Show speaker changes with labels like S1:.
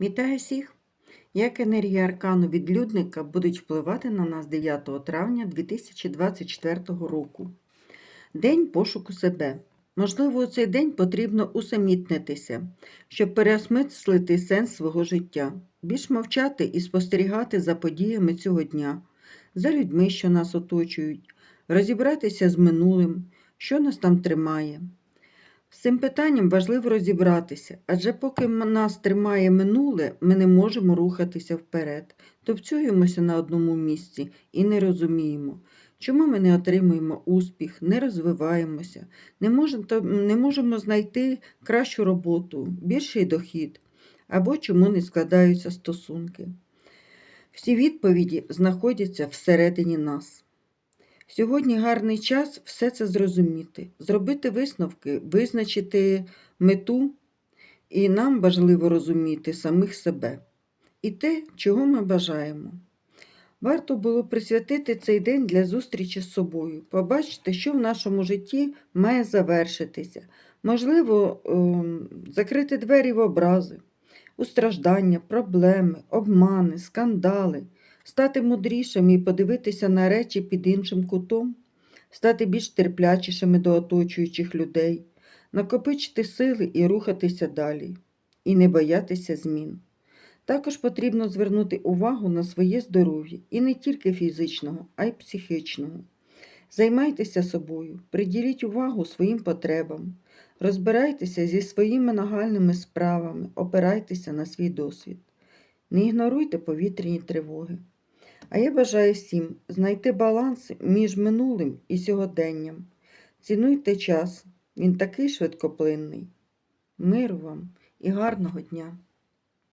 S1: Вітаю всіх! Як енергії аркану відлюдника будуть впливати на нас 9 травня 2024 року? День пошуку себе. Можливо, у цей день потрібно усамітнитися, щоб переосмислити сенс свого життя, більш мовчати і спостерігати за подіями цього дня, за людьми, що нас оточують, розібратися з минулим, що нас там тримає. З цим питанням важливо розібратися, адже поки нас тримає минуле, ми не можемо рухатися вперед, топцюємося на одному місці і не розуміємо, чому ми не отримуємо успіх, не розвиваємося, не можемо, знайти кращу роботу, більший дохід, або чому не складаються стосунки. Всі відповіді знаходяться всередині нас. Сьогодні гарний час все це зрозуміти, зробити висновки, визначити мету, і нам важливо розуміти самих себе і те, чого ми бажаємо. Варто було присвятити цей день для зустрічі з собою, побачити, що в нашому житті має завершитися. Можливо, ем, закрити двері в образи, у страждання, проблеми, обмани, скандали, стати мудрішими і подивитися на речі під іншим кутом, стати більш терплячішими до оточуючих людей, накопичити сили і рухатися далі, і не боятися змін. Також потрібно звернути увагу на своє здоров'я і не тільки фізичного, а й психічного. Займайтеся собою, приділіть увагу своїм потребам, розбирайтеся зі своїми нагальними справами, опирайтеся на свій досвід. Не ігноруйте повітряні тривоги. А я бажаю всім знайти баланс між минулим і сьогоденням. Цінуйте час, він такий швидкоплинний. Миру вам і гарного дня!